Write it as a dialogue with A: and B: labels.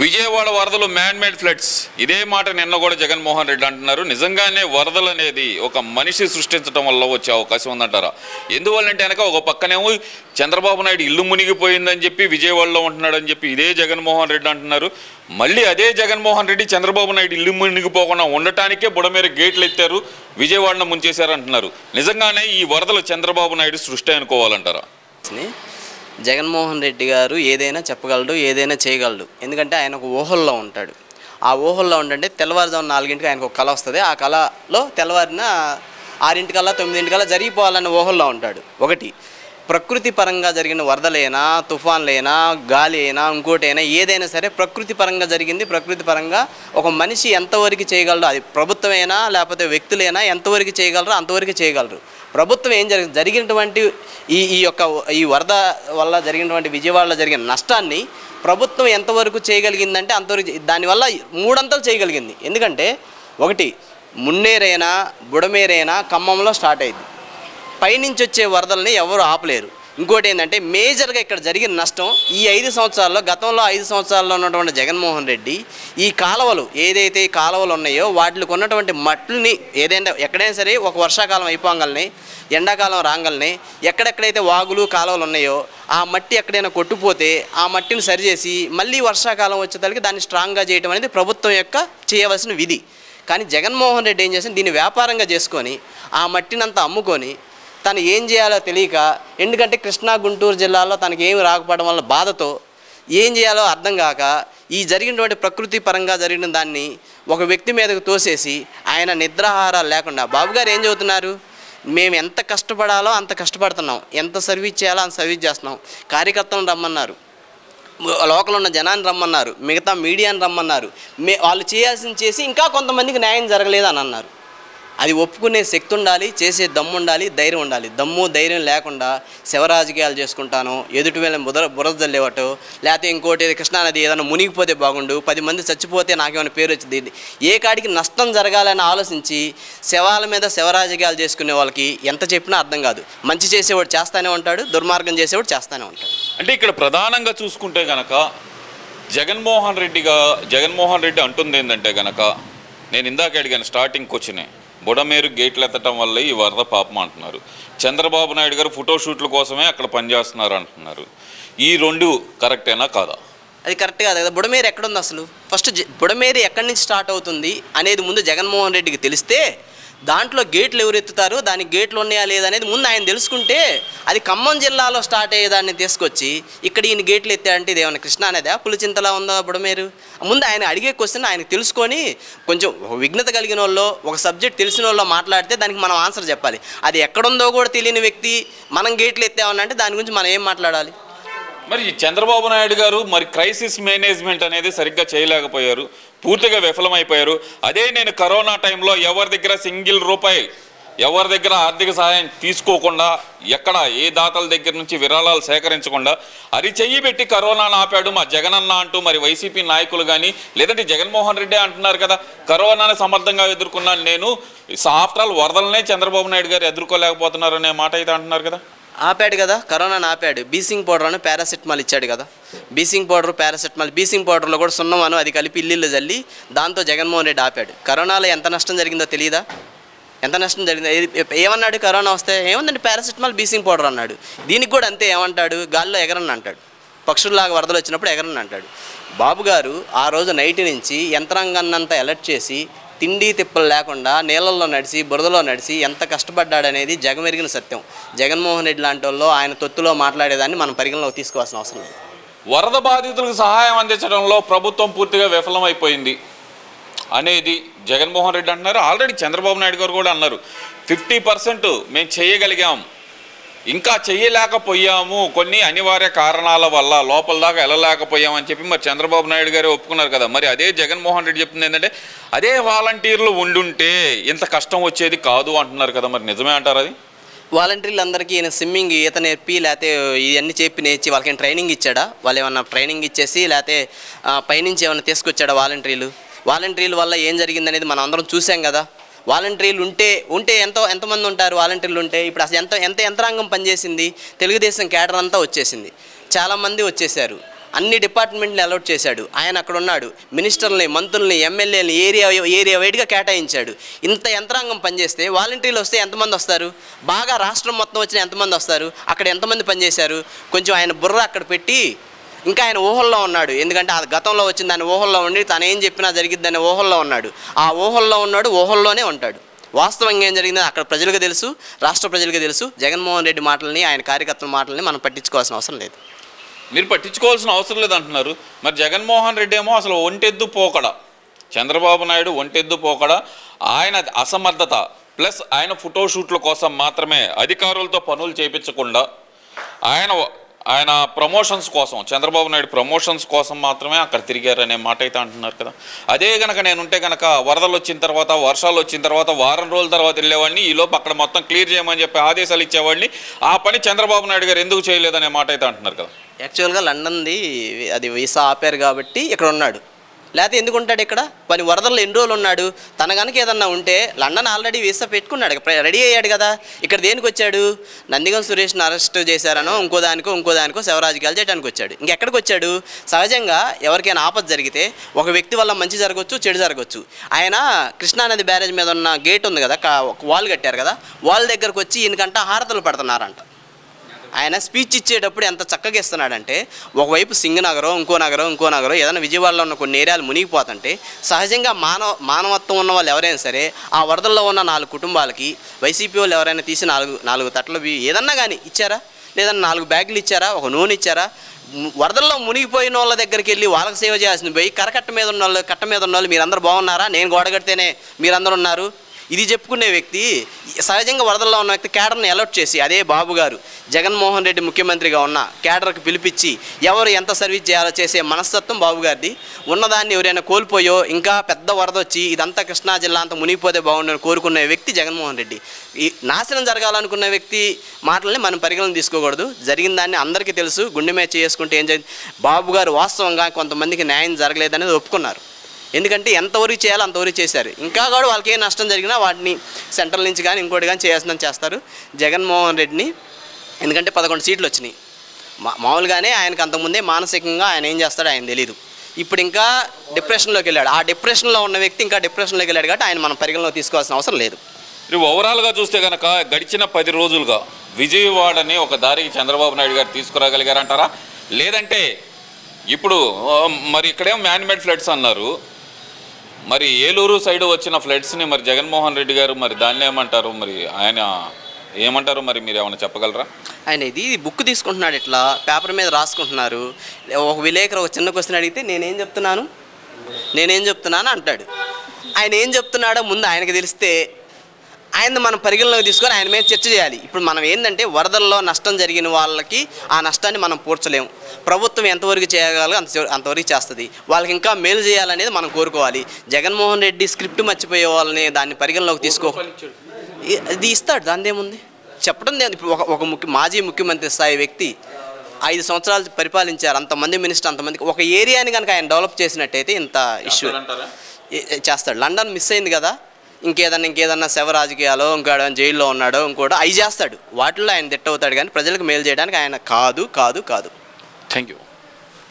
A: విజయవాడ వరదలు man made floods. ఇదే మాట నిన్న కూడా జగన్మోహన్ రెడ్డి అంటున్నారు. నిజంగానే వరదలు అనేది ఒక మనిషి సృష్టించడం వల్ల వచ్చే అవకాశం ఉందంటారా? ఎందువల్లంటే వెనక ఒక పక్కనేమో చంద్రబాబు నాయుడు ఇల్లు మునిగిపోయిందని చెప్పి విజయవాడలో ఉంటున్నాడని చెప్పి ఇదే జగన్మోహన్ రెడ్డి అంటున్నారు. మళ్ళీ అదే జగన్మోహన్ రెడ్డి చంద్రబాబు నాయుడు ఇల్లు మునిగిపోకుండా ఉండటానికే బుడమేర గేట్లు ఎత్తారు విజయవాడను ముంచేశారు అంటున్నారు నిజంగానే ఈ వరదలు చంద్రబాబు నాయుడు సృష్టి అనుకోవాలంటారా?
B: జగన్మోహన్ రెడ్డి గారు ఏదైనా చెప్పగలడు ఏదైనా చేయగలడు. ఎందుకంటే ఆయన ఒక ఊహల్లో ఉంటాడు. ఆ ఊహల్లో ఉండంటే తెల్లవారుజాము నాలుగింటికి ఆయనకు ఒక కళ వస్తుంది. ఆ కళలో తెల్లవారిన ఆరింటికల్లా తొమ్మిదింటికల్లా జరిగిపోవాలన్న ఊహల్లో ఉంటాడు. ఒకటి ప్రకృతి పరంగా జరిగిన వరదలైనా తుఫాన్లైనా గాలి అయినా ఇంకోటైనా ఏదైనా సరే ప్రకృతి పరంగా జరిగింది. ప్రకృతి పరంగా ఒక మనిషి ఎంతవరకు చేయగలరో అది ప్రభుత్వమైనా లేకపోతే వ్యక్తులైనా ఎంతవరకు చేయగలరో అంతవరకు చేయగలరు. ప్రభుత్వం ఏం జరిగింది జరిగినటువంటి ఈ ఈ యొక్క ఈ వరద వల్ల జరిగినటువంటి విజయవాడలో జరిగిన నష్టాన్ని ప్రభుత్వం ఎంతవరకు చేయగలిగిందంటే అంతవరకు దానివల్ల మూడంతలు చేయగలిగింది. ఎందుకంటే ఒకటి మున్నేరైనా బుడమేరైనా ఖమ్మంలో స్టార్ట్ అయింది. పైనుంచి వచ్చే వరదల్ని ఎవరు ఆపలేరు. ఇంకోటి ఏంటంటే మేజర్గా ఇక్కడ జరిగిన నష్టం ఈ ఐదు సంవత్సరాల్లో గతంలో ఐదు సంవత్సరాల్లో ఉన్నటువంటి జగన్మోహన్ రెడ్డి ఈ కాలువలు ఏదైతే కాలువలు ఉన్నాయో వాటికి ఉన్నటువంటి మట్టిని ఏదైనా ఎక్కడైనా సరే ఒక వర్షాకాలం అయిపోగాలని ఎండాకాలం రాగాలని ఎక్కడెక్కడైతే వాగులు కాలువలు ఉన్నాయో ఆ మట్టి ఎక్కడైనా కొట్టుపోతే ఆ మట్టిని సరిచేసి మళ్ళీ వర్షాకాలం వచ్చేసరికి దాన్ని స్ట్రాంగ్గా చేయడం అనేది ప్రభుత్వం యొక్క చేయవలసిన విధి. కానీ జగన్మోహన్ రెడ్డి ఏం చేసిన దీన్ని వ్యాపారంగా చేసుకొని ఆ మట్టినంతా అమ్ముకొని తను ఏం చేయాలో తెలియక ఎందుకంటే కృష్ణా గుంటూరు జిల్లాలో తనకి ఏమి రాకపోవడం వల్ల బాధతో ఏం చేయాలో అర్థం కాక ఈ జరిగినటువంటి ప్రకృతి పరంగా జరిగిన దాన్ని ఒక వ్యక్తి మీదకు తోసేసి ఆయన నిద్రాహారాలు లేకుండా బాబుగారు ఏం చదువుతున్నారు? మేము ఎంత కష్టపడాలో అంత కష్టపడుతున్నాం. ఎంత సర్వీస్ చేయాలో అంత సర్వీస్ చేస్తున్నాం. కార్యకర్తలను రమ్మన్నారు. లోకల్ ఉన్న జనాన్ని రమ్మన్నారు. మిగతా మీడియాని రమ్మన్నారు. మే వాళ్ళు చేయాల్సింది చేసి ఇంకా కొంతమందికి న్యాయం జరగలేదు అని అన్నారు. అది ఒప్పుకునే శక్తి ఉండాలి చేసే దమ్ము ఉండాలి ధైర్యం ఉండాలి. దమ్ము ధైర్యం లేకుండా శివరాజకీయాలు చేసుకుంటాను ఎదుటి వేళ బుర బురద జల్లేవటో లేకపోతే ఇంకోటి కృష్ణానది ఏదైనా మునిగిపోతే బాగుండు పది మంది చచ్చిపోతే నాకేమైనా పేరు వచ్చింది. ఏ కాడికి నష్టం జరగాలని ఆలోచించి శవాల మీద శివరాజకీయాలు చేసుకునే వాళ్ళకి ఎంత చెప్పినా అర్థం కాదు. మంచి చేసేవాడు చేస్తానే ఉంటాడు దుర్మార్గం చేసేవాడు చేస్తానే ఉంటాడు.
A: అంటే ఇక్కడ ప్రధానంగా చూసుకుంటే కనుక జగన్మోహన్ రెడ్డిగా జగన్మోహన్ రెడ్డి అంటుంది ఏంటంటే కనుక నేను ఇందాక అడిగాను స్టార్టింగ్ క్వశ్చనే. బుడమేరు గేట్లు ఎత్తటం వల్ల ఈ వరద పాపం అంటున్నారు. చంద్రబాబు నాయుడు గారు ఫోటోషూట్ల కోసమే అక్కడ పనిచేస్తున్నారు అంటున్నారు. ఈ రెండు కరెక్టేనా కాదా?
B: అది కరెక్ట్ కాదు కదా. బుడమేరు ఎక్కడుంది అసలు? ఫస్ట్ జ- బుడమేరు ఎక్కడి నుంచి స్టార్ట్ అవుతుంది అనేది ముందు జగన్మోహన్ రెడ్డికి తెలిస్తే దాంట్లో గేట్లు ఎవరు ఎత్తుతారు? దానికి గేట్లు ఉన్నాయా లేదా అనేది ముందు ఆయన తెలుసుకుంటే అది ఖమ్మం జిల్లాలో స్టార్ట్ అయ్యేదాన్ని తీసుకొచ్చి ఇక్కడ ఈయన గేట్లు ఎత్తాడంటే ఇది ఏమైనా కృష్ణ అనేదా పులిచింతలా ఉందా మీరు? ముందు ఆయన అడిగే క్వశ్చన్ ఆయన తెలుసుకొని కొంచెం విఘ్నత కలిగిన వాళ్ళు ఒక సబ్జెక్ట్ తెలిసిన వాళ్ళు మాట్లాడితే దానికి మనం ఆన్సర్ చెప్పాలి. అది ఎక్కడుందో కూడా తెలియని వ్యక్తి మనం గేట్లు ఎత్తామనంటే దాని గురించి మనం ఏం మాట్లాడాలి?
A: మరి ఈ చంద్రబాబు నాయుడు గారు మరి క్రైసిస్ మేనేజ్మెంట్ అనేది సరిగ్గా చేయలేకపోయారు పూర్తిగా విఫలమైపోయారు. అదే నేను కరోనా టైంలో ఎవరి దగ్గర సింగిల్ రూపాయి ఎవరి దగ్గర ఆర్థిక సహాయం తీసుకోకుండా ఎక్కడ ఏ దాతల దగ్గర నుంచి విరాళాలు సేకరించకుండా అది చెయ్యి పెట్టి కరోనాను ఆపాడు మా జగనన్న అంటూ మరి వైసీపీ నాయకులు కానీ లేదంటే జగన్మోహన్ రెడ్డి అంటున్నారు కదా కరోనాని సమర్థంగా ఎదుర్కొన్నాను నేను. ఆఫ్టర్ ఆల్ వరదలనే చంద్రబాబు నాయుడు గారు ఎదుర్కోలేకపోతున్నారు అనే మాట అయితే అంటున్నారు కదా.
B: ఆపాడు కదా కరోనాని ఆపాడు. బీసింగ్ పౌడర్ అని పారాసెటమాల్ ఇచ్చాడు కదా. బీసింగ్ పౌడర్ పారాసెటమాల్. బీసింగ్ పౌడర్లో కూడా సున్నమాను అది కలిపి ఇల్లు చల్లి దాంతో జగన్మోహన్ రెడ్డి ఆపాడు. కరోనాలో ఎంత నష్టం జరిగిందో తెలియదా ఎంత నష్టం జరిగిందో? ఏమన్నాడు కరోనా వస్తే? ఏముందండి పారాసెటమాల్ బీసింగ్ పౌడర్ అన్నాడు. దీనికి కూడా అంతే ఏమంటాడు? గాల్లో ఎగరని అంటాడు. పక్షుల్లాగా వరదలు వచ్చినప్పుడు ఎగరని అంటాడు. బాబు గారు ఆ రోజు నైట్ నుంచి యంత్రాంగాన్నంతా అలర్ట్ చేసి తిండి తిప్పలు లేకుండా నీళ్ళల్లో నడిచి బురదలో నడిచి ఎంత కష్టపడ్డాడనేది జగమెరిగిన సత్యం. జగన్మోహన్ రెడ్డి లాంటి వాళ్ళు ఆయన తొత్తులో మాట్లాడేదాన్ని మనం పరిగణలోకి తీసుకోవాల్సిన అవసరం లేదు.
A: వరద బాధితులకు సహాయం అందించడంలో ప్రభుత్వం పూర్తిగా విఫలమైపోయింది అనేది జగన్మోహన్ రెడ్డి అంటున్నారు. ఆల్రెడీ చంద్రబాబు నాయుడు గారు కూడా అన్నారు. ఫిఫ్టీ పర్సెంట్ మేము చేయగలిగాం. ఇంకా చేయలేకపోయాము కొన్ని అనివార్య కారణాల వల్ల లోపల దాకా వెళ్ళలేకపోయాము అని చెప్పి మరి చంద్రబాబు నాయుడు గారే ఒప్పుకున్నారు కదా. మరి అదే జగన్మోహన్ రెడ్డి చెప్తుంది ఏంటంటే అదే వాలంటీర్లు ఉండుంటే ఇంత కష్టం వచ్చేది కాదు అంటున్నారు కదా మరి. నిజమే అంటారు అది?
B: వాలంటీర్లు అందరికీ ఈయన స్విమ్మింగ్ ఈత నేర్పి లేకపోతే ఇవన్నీ చెప్పి నేర్చి వాళ్ళకి ట్రైనింగ్ ఇచ్చాడా? వాళ్ళు ఏమన్నా ట్రైనింగ్ ఇచ్చేసి లేకపోతే పైనుంచి ఏమైనా తీసుకొచ్చాడా వాలంటీర్లు? వాలంటీర్ల వల్ల ఏం జరిగిందనేది మనం అందరం చూసాం కదా. వాలంటీర్లు ఉంటే ఉంటే ఎంతో ఎంతమంది ఉంటారు వాలంటీర్లు ఉంటే ఇప్పుడు అసలు ఎంత ఎంత యంత్రాంగం పనిచేసింది తెలుగుదేశం కేడర్ అంతా వచ్చేసింది. చాలామంది వచ్చేసారు అన్ని డిపార్ట్మెంట్ని అలౌట్ చేశాడు. ఆయన అక్కడ ఉన్నాడు. మినిస్టర్ని మంత్రుల్ని ఎమ్మెల్యేని ఏరియా ఏరియా వైడ్గా కేటాయించాడు. ఇంత యంత్రాంగం పనిచేస్తే వాలంటీర్లు వస్తే ఎంతమంది వస్తారు? బాగా రాష్ట్రం మొత్తం వచ్చిన ఎంతమంది వస్తారు? అక్కడ ఎంతమంది పనిచేశారు? కొంచెం ఆయన బుర్ర అక్కడ పెట్టి ఇంకా ఆయన ఊహల్లో ఉన్నాడు. ఎందుకంటే ఆ గతంలో వచ్చిన దాని ఊహల్లో ఉండి తను ఏం చెప్పినా జరిగిద్దని ఊహల్లో ఉన్నాడు. ఆ ఊహల్లో ఉన్నాడు ఊహల్లోనే ఉంటాడు. వాస్తవంగా ఏం జరిగిందో అక్కడ ప్రజలకు తెలుసు రాష్ట్ర ప్రజలకు తెలుసు. జగన్మోహన్ రెడ్డి మాటలని ఆయన కార్యకర్తల మాటలని మనం పట్టించుకోవాల్సిన అవసరం లేదు.
A: మీరు పట్టించుకోవాల్సిన అవసరం లేదంటున్నారు మరి జగన్మోహన్ రెడ్డి ఏమో అసలు ఒంటెద్దు పోకడ. చంద్రబాబు నాయుడు ఒంటెద్దు పోకడ. ఆయన అసమర్థత ప్లస్ ఆయన ఫోటోషూట్ల కోసం మాత్రమే అధికారులతో పనులు చేయించకుండా ఆయన ఆయన ప్రమోషన్స్ కోసం చంద్రబాబు నాయుడు ప్రమోషన్స్ కోసం మాత్రమే అక్కడ తిరిగారనే మాట అయితే అంటున్నారు కదా. అదే కనుక నేనుంటే కనుక వరదలు వచ్చిన తర్వాత వర్షాలు వచ్చిన తర్వాత వారం రోజుల తర్వాత వెళ్ళేవాడిని ఈలోపు అక్కడ మొత్తం క్లియర్ చేయమని చెప్పి ఆదేశాలు ఇచ్చేవాడిని. ఆ పని చంద్రబాబు నాయుడు గారు ఎందుకు చేయలేదనే మాట అయితే అంటున్నారు కదా.
B: యాక్చువల్గా లండన్ది అది వీసా ఆపారు కాబట్టి ఇక్కడ ఉన్నాడు లేకపోతే ఎందుకు ఉంటాడు ఇక్కడ? పని వరదల్లో ఎన్ని రోజులు ఉన్నాడు? తన కనుక ఏదన్నా ఉంటే లండన్ ఆల్రెడీ వీసా పెట్టుకున్నాడు. రెడీ అయ్యాడు కదా. ఇక్కడ దేనికి వచ్చాడు? నందిగం సురేష్ని అరెస్ట్ చేశారనో ఇంకో దానికో ఇంకో దానికో శవరాజకీయాలు చేయడానికి వచ్చాడు. ఇంకెక్కడికి వచ్చాడు? సహజంగా ఎవరికైనా ఆపద జరిగితే ఒక వ్యక్తి వల్ల మంచి జరగవచ్చు చెడు జరగవచ్చు ఆయన కృష్ణానది బ్యారేజ్ మీద ఉన్న గేట్ ఉంది కదా ఒక వాల్ కట్టారు కదా వాల్ దగ్గరకు వచ్చి ఈయనకంట హారతలు పడుతున్నారంట. ఆయన స్పీచ్ ఇచ్చేటప్పుడు ఎంత చక్కగా ఇస్తున్నాడంటే ఒకవైపు సింగనగరం ఇంకో నగరం ఇంకో నగరం ఏదైనా విజయవాడలో ఉన్న కొన్ని ఏరియాలు మునిగిపోతుంటే సహజంగా మానవ మానవత్వం ఉన్న వాళ్ళు ఎవరైనా సరే ఆ వరదల్లో ఉన్న నాలుగు కుటుంబాలకి వైసీపీ వాళ్ళు ఎవరైనా తీసి నాలుగు నాలుగు తట్లు ఏదన్నా కానీ ఇచ్చారా? లేదన్నా నాలుగు బ్యాగులు ఇచ్చారా? ఒక నూనె ఇచ్చారా? వరదల్లో మునిగిపోయిన వాళ్ళ దగ్గరికి వెళ్ళి వాళ్ళకి సేవ చేయాల్సింది పోయి కరకట్ట మీద ఉన్న వాళ్ళు కట్ట మీద ఉన్న వాళ్ళు మీరందరూ బాగున్నారా? నేను గోడగడితేనే మీరందరూ ఉన్నారు. ఇది చెప్పుకునే వ్యక్తి సహజంగా వరదల్లో ఉన్న వ్యక్తి కేడర్ని అలర్ట్ చేసి అదే బాబు గారు జగన్మోహన్ రెడ్డి ముఖ్యమంత్రిగా ఉన్న కేడర్కి పిలిపించి ఎవరు ఎంత సర్వీస్ చేయాలో చేసే మనస్తత్వం బాబు గారిది. ఉన్నదాన్ని ఎవరైనా కోల్పోయో ఇంకా పెద్ద వరద వచ్చి ఇదంతా కృష్ణా జిల్లా అంతా మునిగిపోతే బాగుండని కోరుకునే వ్యక్తి జగన్మోహన్ రెడ్డి. ఈ నాశనం జరగాలనుకున్న వ్యక్తి మాటల్ని మనం పరిగణన తీసుకోకూడదు. జరిగిన దాన్ని అందరికీ తెలుసు. గుండె మీద చేసుకుంటే ఏం జరిగింది బాబు గారు వాస్తవంగా కొంతమందికి న్యాయం జరగలేదనేది ఒప్పుకున్నారు. ఎందుకంటే ఎంతవరకు చేయాలో అంతవరకు చేశారు. ఇంకా కూడా వాళ్ళకి ఏ నష్టం జరిగినా వాటిని సెంట్రల్ నుంచి కానీ ఇంకోటి కానీ చేయాల్సిందని చేస్తారు. జగన్మోహన్ రెడ్డిని ఎందుకంటే పదకొండు సీట్లు వచ్చినాయి. మా మామూలుగానే ఆయనకు అంతకుముందే మానసికంగా ఆయన ఏం చేస్తాడో ఆయన తెలియదు ఇప్పుడు ఇంకా డిప్రెషన్లోకి వెళ్ళాడు. ఆ డిప్రెషన్లో ఉన్న వ్యక్తి ఇంకా డిప్రెషన్లోకి వెళ్ళాడు కాబట్టి ఆయన మనం పరిగణలోకి తీసుకోవాల్సిన అవసరం లేదు.
A: ఇది ఓవరాల్గా చూస్తే కనుక గడిచిన పది రోజులుగా విజయవాడని ఒక దారికి చంద్రబాబు నాయుడు గారు తీసుకురాగలిగారంటారా? లేదంటే ఇప్పుడు మరి ఇక్కడేమో మ్యాన్మేడ్ ఫ్లడ్స్ అన్నారు. మరి ఏలూరు సైడ్ వచ్చిన ఫ్లడ్స్ని మరి జగన్మోహన్ రెడ్డి గారు మరి దాన్ని ఏమంటారు? మరి ఆయన ఏమంటారు మరి మీరు ఏమైనా చెప్పగలరా?
B: ఆయన ఇది బుక్ తీసుకుంటున్నాడు ఇట్లా పేపర్ మీద రాసుకుంటున్నారు. ఒక విలేకరు ఒక చిన్న క్వశ్చన్ అడిగితే నేనేం చెప్తున్నాను? నేనేం చెప్తున్నాను అంటాడు. ఆయన ఏం చెప్తున్నాడో ముందు ఆయనకి తెలిస్తే ఆయన మనం పరిగణలోకి తీసుకొని ఆయన మీద చర్చ చేయాలి. ఇప్పుడు మనం ఏంటంటే వరదల్లో నష్టం జరిగిన వాళ్ళకి ఆ నష్టాన్ని మనం పూడ్చలేము. ప్రభుత్వం ఎంతవరకు చేయగలదో అంత అంతవరకు చేస్తుంది. వాళ్ళకి ఇంకా మేలు చేయాలనేది మనం కోరుకోవాలి. జగన్మోహన్ రెడ్డి స్క్రిప్ట్ మర్చిపోయే వాళ్ళని దాన్ని పరిగణలోకి తీసుకో. ఇది ఇస్తాడు దాని ఏముంది? చెప్పడం లేదు. ఇప్పుడు ఒక ఒక ముఖ్య మాజీ ముఖ్యమంత్రి స్థాయి వ్యక్తి ఐదు సంవత్సరాలు పరిపాలించారు. అంతమంది మినిస్టర్ అంతమందికి ఒక ఏరియాని కనుక ఆయన డెవలప్ చేసినట్టయితే ఇంత ఇష్యూ. చేస్తాడు. లండన్ మిస్ అయింది కదా? ఇంకేదన్నా ఇంకేదన్నా శవ రాజకీయాలు ఇంకా జైల్లో ఉన్నాడో ఇంకోటి అవి చేస్తాడు. వాటిల్లో ఆయన తిట్టవుతాడు కానీ ప్రజలకు మేలు చేయడానికి ఆయన కాదు కాదు కాదు.
A: Thank you